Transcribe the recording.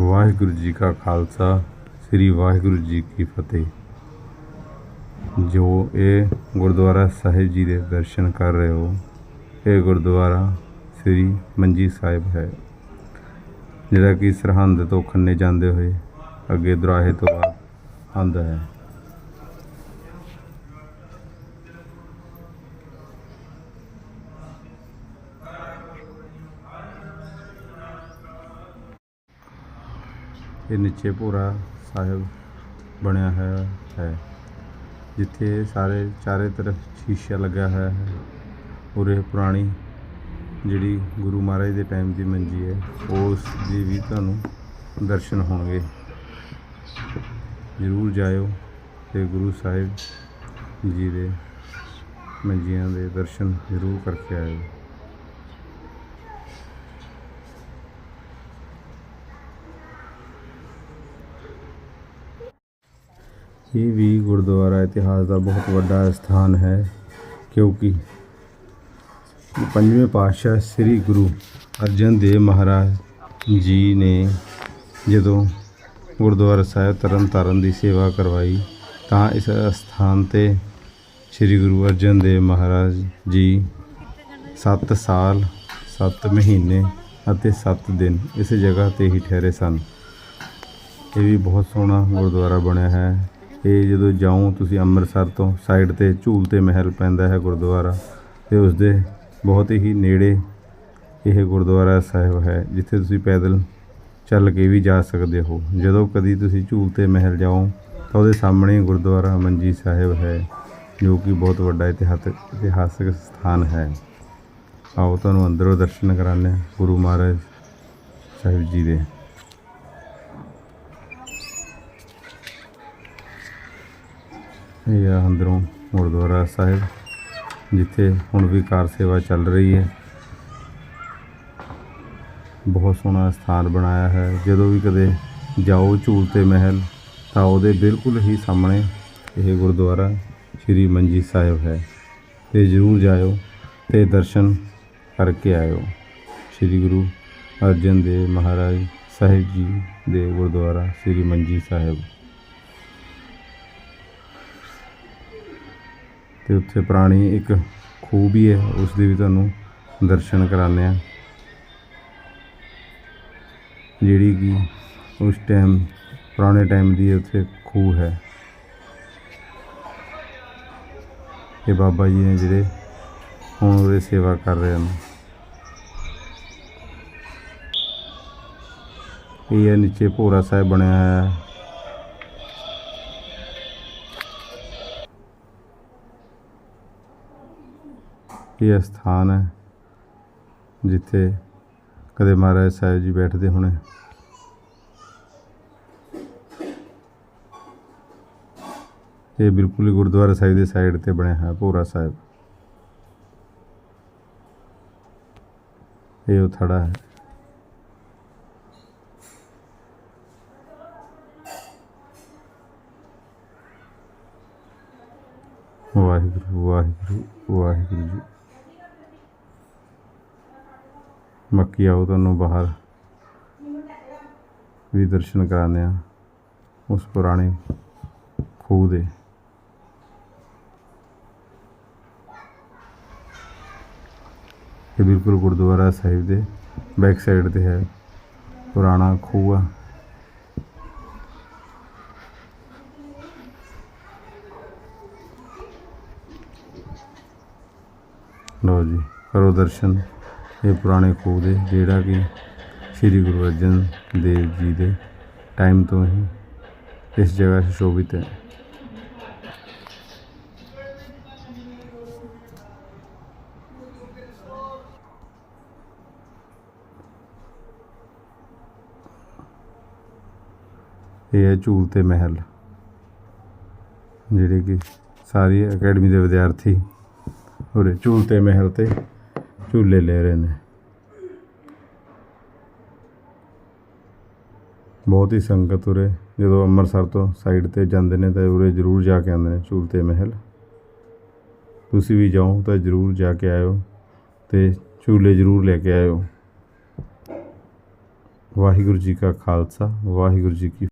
ਵਾਹਿਗੁਰੂ ਜੀ ਕਾ ਖਾਲਸਾ, ਸ੍ਰੀ ਵਾਹਿਗੁਰੂ ਜੀ ਕੀ ਫਤਿਹ। ਜੋ ਇਹ ਗੁਰਦੁਆਰਾ ਸਾਹਿਬ ਜੀ ਦੇ ਦਰਸ਼ਨ ਕਰ ਰਹੇ ਹੋ, ਇਹ ਗੁਰਦੁਆਰਾ ਸ੍ਰੀ ਮੰਜੀ ਸਾਹਿਬ ਹੈ। ਜਿਹੜਾ ਕਿ ਸਰਹੰਦ ਤੋਂ ਖੰਨੇ ਜਾਂਦੇ ਹੋਏ ਅੱਗੇ ਦੁਰਾਹੇ ਤੋਂ ਬਾਅਦ ਆਉਂਦਾ ਹੈ। ਇਹ ਨੀਚੇ ਭੋਰਾ ਸਾਹਿਬ ਬਣਿਆ ਹੋਇਆ ਹੈ। ਜਿੱਥੇ ਸਾਰੇ ਚਾਰੇ ਤਰਫ ਸ਼ੀਸ਼ਾ ਲੱਗਾ ਹੋਇਆ ਹੈ। ਉਰੇ ਪੁਰਾਣੀ ਜਿਹੜੀ ਗੁਰੂ ਮਹਾਰਾਜ ਦੇ ਟਾਈਮ ਦੀ ਮੰਜੀ ਹੈ, ਉਸ ਦੇ ਵੀ ਤੁਹਾਨੂੰ ਦਰਸ਼ਨ ਹੋਣਗੇ। ਜ਼ਰੂਰ ਜਾਇਓ ਤੇ ਗੁਰੂ ਸਾਹਿਬ ਜੀ ਦੇ ਮੰਜੀਆਂ ਦੇ ਦਰਸ਼ਨ ਜ਼ਰੂਰ ਕਰਕੇ ਆਇਓ। ਇਹ ਵੀ ਗੁਰਦੁਆਰਾ ਇਤਿਹਾਸ ਦਾ ਬਹੁਤ ਵੱਡਾ ਸਥਾਨ ਹੈ, ਕਿਉਂਕਿ ਪੰਜਵੇਂ ਪਾਤਸ਼ਾਹ ਸ੍ਰੀ ਗੁਰੂ ਅਰਜਨ ਦੇਵ ਮਹਾਰਾਜ ਜੀ ਨੇ ਜਦੋਂ ਗੁਰਦੁਆਰਾ ਸਾਹਿਬ ਤਰਨ ਤਾਰਨ ਦੀ ਸੇਵਾ ਕਰਵਾਈ, ਤਾਂ ਇਸ ਸਥਾਨ ਤੇ ਸ੍ਰੀ ਗੁਰੂ ਅਰਜਨ ਦੇਵ ਮਹਾਰਾਜ ਜੀ 7 ਸਾਲ 7 ਮਹੀਨੇ ਅਤੇ 7 ਦਿਨ ਇਸ ਜਗ੍ਹਾ ਤੇ ਹੀ ਠਹਿਰੇ ਸਨ। ਇਹ ਵੀ ਬਹੁਤ ਸੋਹਣਾ ਗੁਰਦੁਆਰਾ ਬਣਿਆ ਹੈ। ਇਹ ਜਦੋਂ ਜਾਓ ਤੁਸੀਂ ਅੰਮ੍ਰਿਤਸਰ ਤੋਂ ਸਾਈਡ ਤੇ ਝੂਲ ਤੇ ਮਹਿਲ ਪੈਂਦਾ ਹੈ ਗੁਰਦੁਆਰਾ, ਤੇ ਉਸ ਦੇ ਬਹੁਤ ਹੀ ਨੇੜੇ ਇਹ ਗੁਰਦੁਆਰਾ ਸਾਹਿਬ ਹੈ, ਜਿੱਥੇ ਤੁਸੀਂ ਪੈਦਲ ਚੱਲ ਕੇ ਵੀ ਜਾ ਸਕਦੇ ਹੋ। ਜਦੋਂ ਕਦੀ ਤੁਸੀਂ ਝੂਲ ਤੇ ਮਹਿਲ ਜਾਓ, ਤਾਂ ਉਹਦੇ ਸਾਹਮਣੇ ਗੁਰਦੁਆਰਾ ਮੰਜੀ ਸਾਹਿਬ ਹੈ, ਜੋ ਕਿ ਬਹੁਤ ਵੱਡਾ ਇਤਿਹਾਸਕ ਇਤਿਹਾਸਕ ਸਥਾਨ ਹੈ। ਆਓ ਤੁਹਾਨੂੰ ਅੰਦਰੋਂ ਦਰਸ਼ਨ ਕਰਾਉਂਦੇ ਗੁਰੂ ਮਹਾਰਾਜ ਸਾਹਿਬ ਜੀ ਦੇ। ਇਹ ਆ ਅੰਦਰੋਂ ਗੁਰਦੁਆਰਾ ਸਾਹਿਬ, ਜਿੱਥੇ ਹੁਣ ਵੀ ਕਾਰ ਸੇਵਾ ਚੱਲ ਰਹੀ ਹੈ। ਬਹੁਤ ਸੋਹਣਾ ਸਥਾਨ ਬਣਾਇਆ ਹੈ। ਜਦੋਂ ਵੀ ਕਦੇ ਜਾਓ ਝੂਲਤੇ ਮਹਿਲ, ਤਾਂ ਉਹਦੇ ਬਿਲਕੁਲ ਹੀ ਸਾਹਮਣੇ ਇਹ ਗੁਰਦੁਆਰਾ ਸ਼੍ਰੀ ਮੰਜੀ ਸਾਹਿਬ ਹੈ। ਤੇ ਜ਼ਰੂਰ ਜਾਇਓ ਤੇ ਦਰਸ਼ਨ ਕਰਕੇ ਆਇਓ। ਸ਼੍ਰੀ ਗੁਰੂ ਅਰਜਨ ਦੇਵ ਮਹਾਰਾਜ ਸਾਹਿਬ ਜੀ ਦੇ ਗੁਰਦੁਆਰਾ ਸ਼੍ਰੀ ਮੰਜੀ ਸਾਹਿਬ। ਤੇ ਉੱਥੇ ਪੁਰਾਣੀ ਇੱਕ ਖੂਹ ਵੀ ਹੈ, ਉਸ ਦੇ ਵੀ ਤੁਹਾਨੂੰ ਦਰਸ਼ਨ ਕਰਾਉਂਦੇ ਆ ਜਿਹੜੀ ਕਿ ਉਸ ਟਾਈਮ ਪੁਰਾਣੇ ਟਾਈਮ ਦੀ ਉੱਥੇ ਖੂਹ ਹੈ। ਇਹ ਬਾਬਾ ਜੀ ਨੇ ਜਿਹੜੇ ਹੁਣ ਉਹਦੀ ਸੇਵਾ ਕਰ ਰਹੇ ਹਨ। ਇਹ ਹੈ ਨੀਚੇ ਭੋਰਾ ਸਾਹਿਬ ਬਣਿਆ ਹੋਇਆ। ਹੈ ਇਹ ਸਥਾਨ ਹੈ ਜਿੱਥੇ ਕਦੇ ਮਹਾਰਾਜ ਸਾਹਿਬ ਜੀ ਬੈਠਦੇ ਹੋਣੇ। ਇਹ ਬਿਲਕੁਲ ਹੀ ਗੁਰਦੁਆਰਾ ਸਾਹਿਬ ਦੇ ਸਾਈਡ ਤੇ ਬਣਿਆ ਹੈ ਭੋਰਾ ਸਾਹਿਬ। ਇਹ ਉਹ ਥੜਾ ਹੈ। ਵਾਹਿਗੁਰੂ ਵਾਹਿਗੁਰੂ ਵਾਹਿਗੁਰੂ ਜੀ। ਮੱਕੀ ਆਓ ਤੁਹਾਨੂੰ ਬਾਹਰ। ਵੀ ਦਰਸ਼ਨ ਕਰਾਉਂਦੇ ਆ ਉਸ ਪੁਰਾਣੇ ਖੂਹ ਦੇ। ਇਹ ਬਿਲਕੁਲ ਗੁਰਦੁਆਰਾ ਸਾਹਿਬ ਦੇ ਬੈਕ ਸਾਈਡ ਤੇ ਹੈ। ਪੁਰਾਣਾ ਖੂਹ ਆ। ਲਓ ਜੀ, ਕਰੋ ਦਰਸ਼ਨ। ਇਹ ਪੁਰਾਣੇ ਖੂਹ ਦੇ, ਜਿਹੜਾ ਕਿ ਸ੍ਰੀ ਗੁਰੂ ਅਰਜਨ ਦੇਵ ਜੀ ਦੇ ਟਾਈਮ ਤੋਂ ਹੀ ਇਸ ਜਗ੍ਹਾ ਸ਼ੋਭਿਤ ਹੈ। ਇਹ ਹੈ ਝੂਲ ਤੇ ਮਹਿਲ, ਜਿਹੜੇ ਕਿ ਸਾਰੀ ਅਕੈਡਮੀ ਦੇ ਵਿਦਿਆਰਥੀ ਉਰੇ ਝੂਲ ਤੇ ਮਹਿਲ ਤੇ ਝੂਲੇ ਲੈ ਰਹੇ ਨੇ। ਬਹੁਤ ਹੀ ਸੰਗਤ ਉਰੇ, ਜਦੋਂ ਅੰਮ੍ਰਿਤਸਰ ਤੋਂ ਸਾਈਡ ਤੇ ਜਾਂਦੇ ਨੇ ਤਾਂ ਉਰੇ ਜ਼ਰੂਰ ਜਾ ਕੇ ਆਉਂਦੇ ਨੇ ਝੂਲਤੇ ਮਹਿਲ। ਤੁਸੀਂ ਵੀ ਜਾਓ ਤਾਂ ਜ਼ਰੂਰ ਜਾ ਕੇ ਆਇਓ ਤੇ ਝੂਲੇ ਜ਼ਰੂਰ ਲੈ ਕੇ ਆਇਓ। ਵਾਹਿਗੁਰੂ ਜੀ ਕਾ ਖਾਲਸਾ, ਵਾਹਿਗੁਰੂ ਜੀ ਕੀ